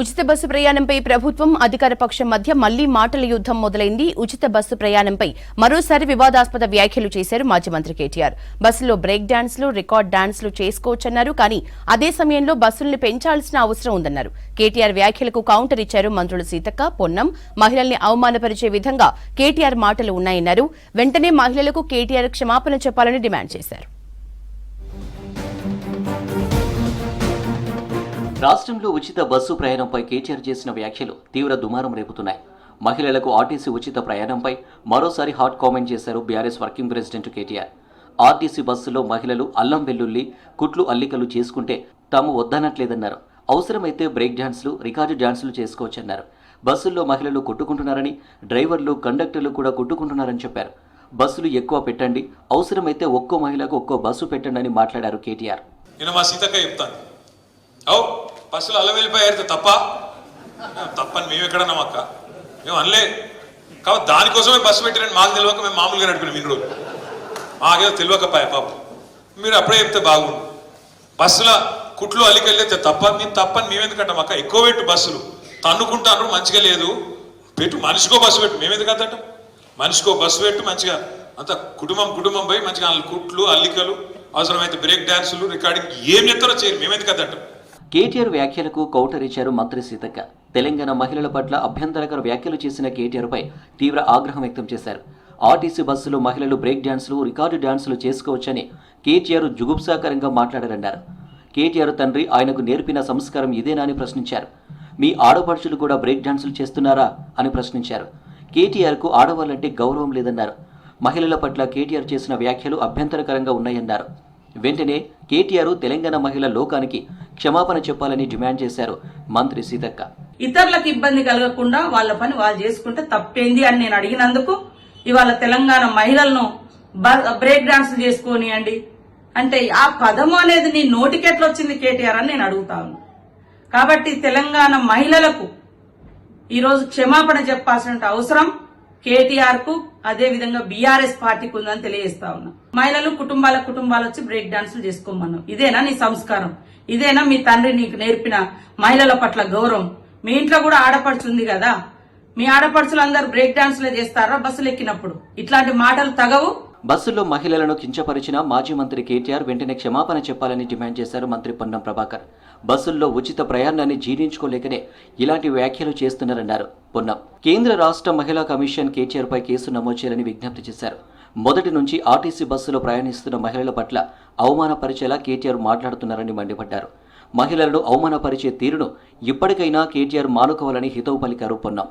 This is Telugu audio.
ఉచిత బస్సు ప్రయాణంపై ప్రభుత్వం అధికార పక్షం మధ్య మళ్ళీ మాటల యుద్ధం మొదలైంది. ఉచిత బస్సు ప్రయాణంపై మరోసారి వివాదాస్పద వ్యాఖ్యలు చేశారు మాజీ మంత్రి కేటీఆర్. బస్సులో బ్రేక్ డాన్స్లు రికార్డ్ డాన్స్లు చేసుకోవచ్చన్నారు. కానీ అదే సమయంలో బస్సుల్ని పెంచాల్సిన అవసరం ఉందన్నారు. కేటీఆర్ వ్యాఖ్యలకు కౌంటర్ ఇచ్చారు మంత్రులు సీతక్క పొన్నం. మహిళల్ని అవమానపరిచే విధంగా కేటీఆర్ మాటలు ఉన్నాయన్నారు. వెంటనే మహిళలకు కేటీఆర్ క్షమాపణ చెప్పాలని డిమాండ్ చేశారు. రాష్ట్రంలో ఉచిత బస్సు ప్రయాణంపై కేటీఆర్ చేసిన వ్యాఖ్యలు తీవ్ర దుమారం రేపుతున్నాయి. మహిళలకు ఆర్టీసీ ఉచిత ప్రయాణంపై మరోసారి హాట్ కామెంట్ చేశారు BRS working president KTR. RTC బస్సులో మహిళలు అల్లం వెల్లుల్లి కుట్లు అల్లికలు చేసుకుంటే తాము వద్దనట్లేదన్నారు. అవసరమైతే బ్రేక్ డాన్స్లు రికార్డు డాన్సులు చేసుకోవచ్చన్నారు. బస్సుల్లో మహిళలు కొట్టుకుంటున్నారని డ్రైవర్లు కండక్టర్లు కూడా కొట్టుకుంటున్నారని చెప్పారు. బస్సులు ఎక్కువ పెట్టండి అవసరమైతే ఒక్కో మహిళకు ఒక్కో బస్సు పెట్టండి అని మాట్లాడారు కేటీఆర్. నేను మా సీతక్క చెప్తాను. అవు బస్సులో అలా వెళ్ళిపోయారు తప్ప? తప్పని మేము ఎక్కడన్నాం అక్క? మేము అనలే. కాబట్టి దానికోసమే బస్సు పెట్టారని మాకు తెలియక మేము మామూలుగా నడిపినాం ఇన్ని రోజులు. మాకేదో తెలియకపోయా పాపం. మీరు అప్పుడే చెప్తే బాగుండు. బస్సుల కుట్లు అల్లికెళ్ళితే తప్ప మేము తప్పని మేము ఎందుకంటాం అక్క? ఎక్కువ పెట్టు బస్సులు. తన్నుకుంటాను మంచిగా లేదు. పెట్టు మనిషికో బస్సు పెట్టు. మేము ఎందుకు అంటాం? మనిషికో బస్సు పెట్టు మంచిగా. అంత కుటుంబం కుటుంబం పోయి మంచిగా కుట్లు అల్లికలు అవసరమైతే బ్రేక్ డాన్సులు రికార్డింగ్ ఏం చెప్తారో చేయరు. మేమెందుకు అంటాం? కేటీఆర్ వ్యాఖ్యలకు కౌటరిచ్చారు మంత్రి సీతక్క. తెలంగాణ మహిళల పట్ల అభ్యంతరకర వ్యాఖ్యలు చేసిన కేటీఆర్పై తీవ్ర ఆగ్రహం వ్యక్తం చేశారు. ఆర్టీసీ బస్సులో మహిళలు బ్రేక్ డ్యాన్సులు రికార్డు డ్యాన్సులు చేసుకోవచ్చని కేటీఆర్ జుగుప్సాకరంగా మాట్లాడారన్నారు. కేటీఆర్ తండ్రి ఆయనకు నేర్పిన సంస్కారం ఇదేనా అని ప్రశ్నించారు. మీ ఆడపడుచులు కూడా బ్రేక్ డ్యాన్సులు చేస్తున్నారా అని ప్రశ్నించారు. కేటీఆర్కు ఆడవాళ్ళంటే గౌరవం లేదన్నారు. మహిళల పట్ల కేటీఆర్ చేసిన వ్యాఖ్యలు అభ్యంతరకరంగా ఉన్నాయన్నారు. వెంటనే కేటీఆర్ తెలంగాణ మహిళ లోకానికి క్షమాపణ చెప్పాలని డిమాండ్ చేశారు మంత్రి సీతక్క. ఇతరులకు ఇబ్బంది కలగకుండా వాళ్ళ పని వాళ్ళు చేసుకుంటే తప్పేంది అని నేను అడిగినందుకు ఇవాళ తెలంగాణ మహిళలను బ- బ్రేక్ డాన్స్ చేసుకోనియండి. అంటే ఆ పదము అనేది నీ నోటికెట్లా వచ్చింది కేటీఆర్ అని నేను అడుగుతాను కాబట్టి తెలంగాణ మహిళలకు ఈరోజు క్షమాపణ చెప్పాల్సిన అవసరం. కేటీఆర్కు అదే విధంగా బీఆర్ఎస్ పార్టీకి ఉందని తెలియజేస్తా ఉన్నా. మహిళలు కుటుంబాల కుటుంబాలు వచ్చి బ్రేక్ డాన్సులు చేసుకోమన్నాం ఇదేనా నీ సంస్కారం? ఇదేనా మీ తండ్రి నీకు నేర్పిన మహిళల పట్ల గౌరవం? మీ ఇంట్లో కూడా ఆడపడుచుంది కదా? మీ ఆడపడుచులు అందరు బ్రేక్ డాన్సులే చేస్తారా బస్సులు ఎక్కినప్పుడు? ఇట్లాంటి మాటలు తగవు. బస్సుల్లో మహిళలను కించపరిచిన మాజీ మంత్రి కేటీఆర్ వెంటనే క్షమాపణ చెప్పాలని డిమాండ్ చేశారు మంత్రి పొన్నం ప్రభాకర్. బస్సుల్లో ఉచిత ప్రయాణాన్ని జీర్ణించుకోలేకనే ఇలాంటి వ్యాఖ్యలు చేస్తున్నారన్నారు పొన్నం. కేంద్ర రాష్ట్ర మహిళా కమిషన్ కేటీఆర్పై కేసు నమోదు చేయాలని విజ్ఞప్తి చేశారు. మొదటి నుంచి ఆర్టీసీ బస్సులో ప్రయాణిస్తున్న మహిళల పట్ల అవమానపరిచేలా కేటీఆర్ మాట్లాడుతున్నారని మండిపడ్డారు. మహిళలను అవమానపరిచే తీరును ఇప్పటికైనా కేటీఆర్ మానుకోవాలని హితవు పలికారు పొన్నం.